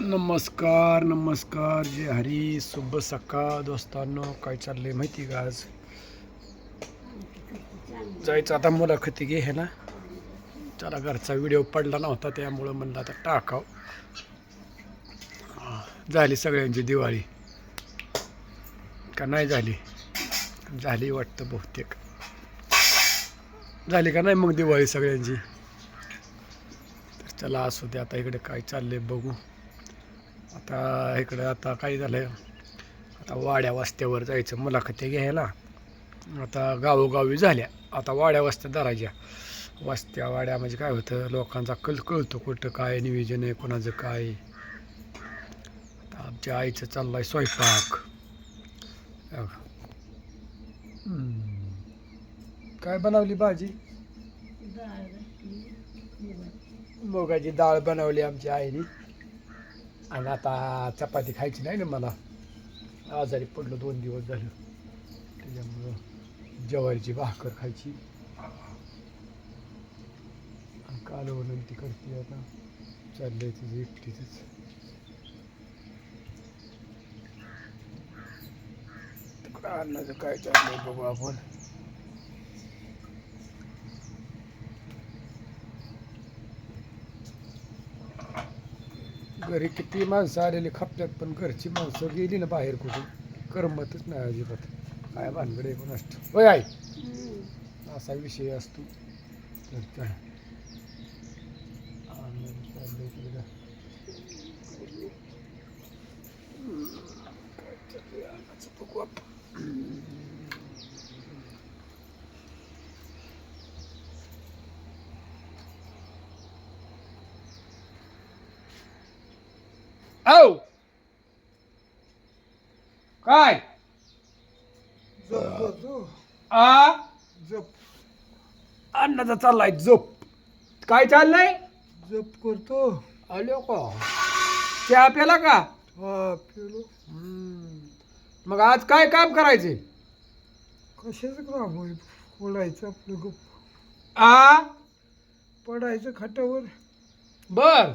नमस्कार नमस्कार. जे हरी. शुभ सकाळ दोस्तांनो. काय चाललंय माहिती का आज? जायचं आता मुलाखती घे हे ना? त्याला घरचा व्हिडिओ पडला नव्हता त्यामुळं म्हणलं आता टाकाव. झाली सगळ्यांची दिवाळी. का नाही झाली? झाली वाटतं बहुतेक. झाली का नाही मग दिवाळी सगळ्यांची? तर चला असू दे आता इकडे काय चाललंय बघू. आता इकडं आता काय झालं आता वाड्या वस्त्यावर जायचं मुलाखती घ्यायला. आता गावोगावी झाल्या. आता वाड्या वस्त्या धरायच्या. वस्त्या वाड्या म्हणजे काय होतं? लोकांचा कल कळतो कुठं काय नियोजन आहे कोणाचं काय. आता आमच्या आईचं चाललाय स्वयंपाक. अह. हम्म. काय बनवली भाजी? मुगाची डाळ बनवली आमच्या आईने. आणि आता चपाती खायची नाही ना मला. आजारी पडलो दोन दिवस झालं. त्याच्यामुळं ज्वारीची भाकर खायची. आणि कालवण ती करते आता. चाललंय तिचं एकटीच अन्नाचं काय चाललंय बघू आपण. घरी किती माणसं आलेली खपल्यात पण घरची माणसं गेली ना बाहेर कुठे करमतच नाही अजिबात. काय भानगडे पण असतो होय आई? असा विषय असतो. तर काय? बघू आपण. औ! काय? जप करतो आ? जप अन्नाचा चाललाय झोप. काय चाललंय? जप करतो. आलो का? चहा प्याला का? हा पेलो. मग आज काय काम करायचे? कशाचं काम होईल? बोलायचं आपलं गप. आ? पडायचं खाटावर. बर.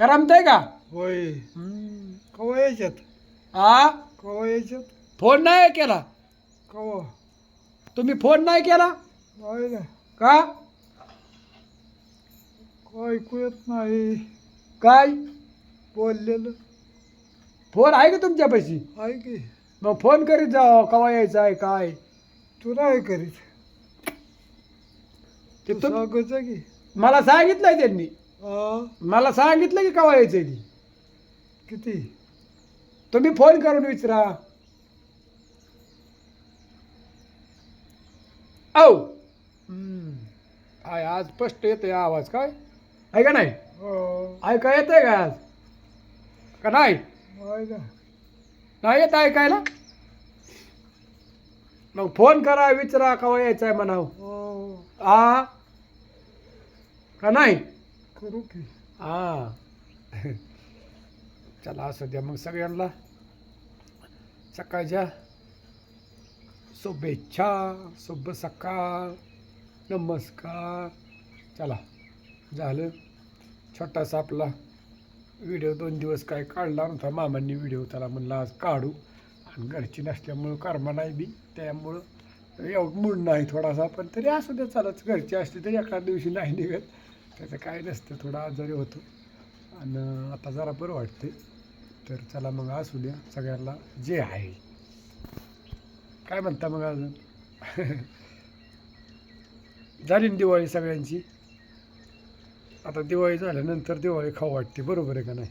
करमतय का? होय. कवा यायच्यात? आ? कवा यायच्यात? फोन नाही केला? कवा? तुम्ही फोन नाही केला? नाही ना. का? काय ऐकू येत नाही. काय? बोललेलं. फोन आहे का तुमच्यापाशी? आहे की. मग फोन करीत जा कवा यायचं आहे काय? तू नाही करीत. ते तू तुम- सांगायचं की. मला सांगितलंय त्यांनी. मला सांगितलं की कवा यायचंय ती? किती? तुम्ही फोन करून विचारा. औ! आय आज स्पष्ट येतोय आवाज काय? आहे का नाही? हा. ऐका येतंय का आज? का नाही? आहे नाही येत ऐकायला? मग फोन करा विचारा कवा यायचं आहे म्हणाव. हो. आ? का नाही? करू की? हा. चला असू द्या मग सगळ्यांना सकाळच्या शुभेच्छा शुभ सकाळ नमस्कार. चला झालं. छोटासा आपला व्हिडिओ दोन दिवस काय काढला नव्हता. मामांनी व्हिडिओ त्याला म्हणलं आज काढू. आणि घरची नसल्यामुळं कर्मा नाही बी. त्यामुळं एवढं मूड नाही थोडासा पण तरी असू द्या चालत घरची असली तरी एका दिवशी नाही निघत. त्याचं काय नसतं थोडा आजारी होतो. आणि आता जरा बरं वाटते तर चला मग असू द्या सगळ्यांना जे आहे. काय म्हणता मग अजून? झाली ना दिवाळी सगळ्यांची? आता दिवाळी झाल्यानंतर दिवाळी खाऊ वाटते बरोबर आहे का नाही?